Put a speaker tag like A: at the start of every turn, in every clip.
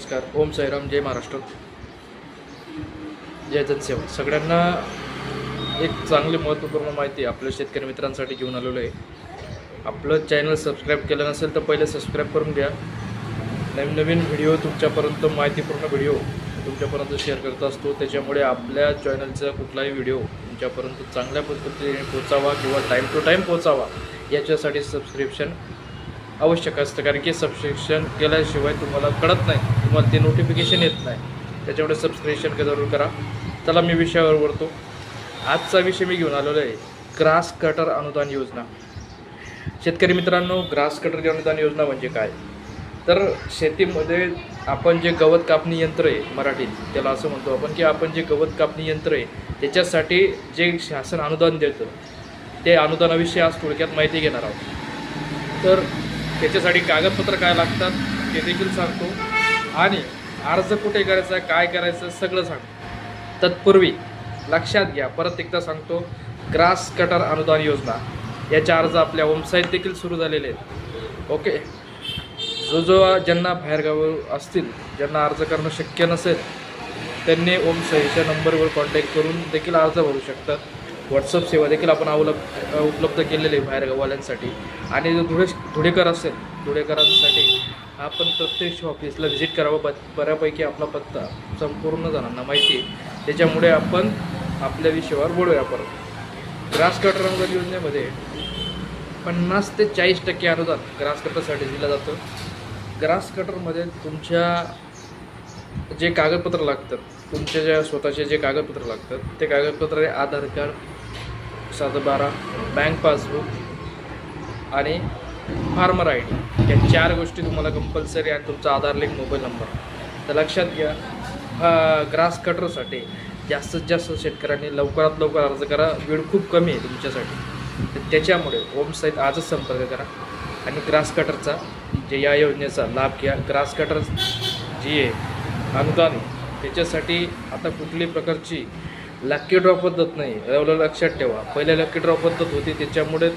A: नमस्कार. ओम साईराम. जय महाराष्ट्र. जय जनसेवा. सगळ्यांना एक चांगली महत्त्वपूर्ण माहिती आपल्या शेतकरी मित्रांसाठी घेऊन आलेलो आहे. आपलं चॅनल सबस्क्राईब केलं नसेल तर पहिले सबस्क्राईब करून घ्या. नवीन नवीन व्हिडिओ तुमच्यापर्यंत माहितीपूर्ण व्हिडिओ तुमच्यापर्यंत शेअर करत असतो. त्याच्यामुळे आपल्या चॅनलचा कुठलाही व्हिडिओ तुमच्यापर्यंत चांगल्या पद्धतीने पोचावा किंवा टाईम टू टाईम पोचावा याच्यासाठी सबस्क्रिप्शन आवश्यक असतं कारण की सबस्क्रिप्शन केल्याशिवाय तुम्हाला कळत नाही. तुम्हाला ते नोटिफिकेशन येत नाही. त्याच्यामुळे सबस्क्रिप्शन जरूर करा. चला मी विषयावर वरतो आजचा विषय मी घेऊन आलेलो आहे. ग्रास कटर अनुदान योजना. शेतकरी मित्रांनो ग्रास कटर अनुदान योजना म्हणजे काय? तर शेतीमध्ये आपण जे गवत कापणी यंत्र आहे मराठीत त्याला असं म्हणतो आपण की आपण जे गवत कापणी यंत्र आहे त्याच्यासाठी जे शासन अनुदान देतं ते अनुदानाविषयी आज थोडक्यात माहिती घेणार आहोत. तर त्याच्यासाठी कागदपत्र काय लागतात ते देखील सांगतो. आणि अर्ज कुठे करायचा काय करायचं सगळं सांगतो. तत्पूर्वी लक्षात घ्या परत एकदा सांगतो ग्रास कटर अनुदान योजना. याचे अर्ज आपल्या वेबसाईट देखील सुरू झालेले आहेत. ओके जो जो ज्यांना बाहेरगावावर असतील ज्यांना अर्ज करणं शक्य नसेल त्यांनी ओमसाईच्या नंबरवर कॉन्टॅक्ट करून देखील अर्ज भरू शकतात. व्हॉट्सअप सेवा देखील आपण अवलंब उपलब्ध केलेली आहे बाहेरगाववाल्यांसाठी. आणि जो धुळे धुळेकर असेल धुळेकरांसाठी आपण प्रत्यक्ष ऑफिसला व्हिजिट करावं ब बऱ्यापैकी आपला पत्ता संपूर्ण जणांना माहिती आहे. त्याच्यामुळे आपण आपल्या विषयावर बोलूया परत. ग्रास कटर अनुदान योजनेमध्ये पन्नास ते चाळीस टक्के अनुदान ग्रास कटरसाठी दिलं जातं. ग्रास कटरमध्ये तुमच्या जे कागदपत्र लागतात तुमच्या ज्या स्वतःचे जे कागदपत्र लागतात ते कागदपत्र आधार कार्ड सात बारा बँक पासबुक आणि फार्मर आय डी या चार गोष्टी तुम्हाला कंपल्सरी आणि तुमचा आधार लिंक मोबाईल नंबर तर लक्षात घ्या हा ग्रास कटरसाठी जास्तीत जास्त शेतकऱ्यांनी लवकरात लवकर अर्ज करा. वेळ खूप कमी आहे तुमच्यासाठी. तर त्याच्यामुळे ओम आजच संपर्क करा. आणि ग्रास कटरचा जे या योजनेचा लाभ घ्या. ग्रास कटर जी आहे अनुदान आहे त्याच्यासाठी आता कुठल्याही प्रकारची लक्की ड्रॉ पद्धत नाही. एवढं लक्षात ठेवा. पहिले लक्की ड्रॉ पद्धत होती. त्याच्यामुळे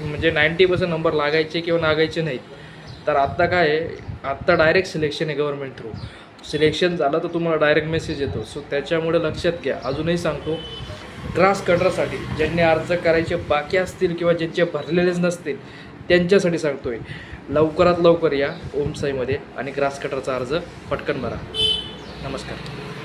A: म्हणजे नाईंटी पर्सेंट नंबर लागायचे किंवा लागायचे नाहीत. तर आत्ता काय आहे? आत्ता डायरेक्ट सिलेक्शन आहे गव्हर्नमेंट थ्रू सिलेक्शन झालं तर तुम्हाला डायरेक्ट मेसेज येतो. सो त्याच्यामुळे लक्षात घ्या. अजूनही सांगतो ग्रास कटरसाठी ज्यांनी अर्ज करायचे बाकी असतील किंवा ज्यांचे भरलेलेच नसतील त्यांच्यासाठी सांगतोय. लवकरात लवकर या ओमसाईमध्ये आणि ग्रास कटरचा अर्ज पटकन भरा. नमस्कार.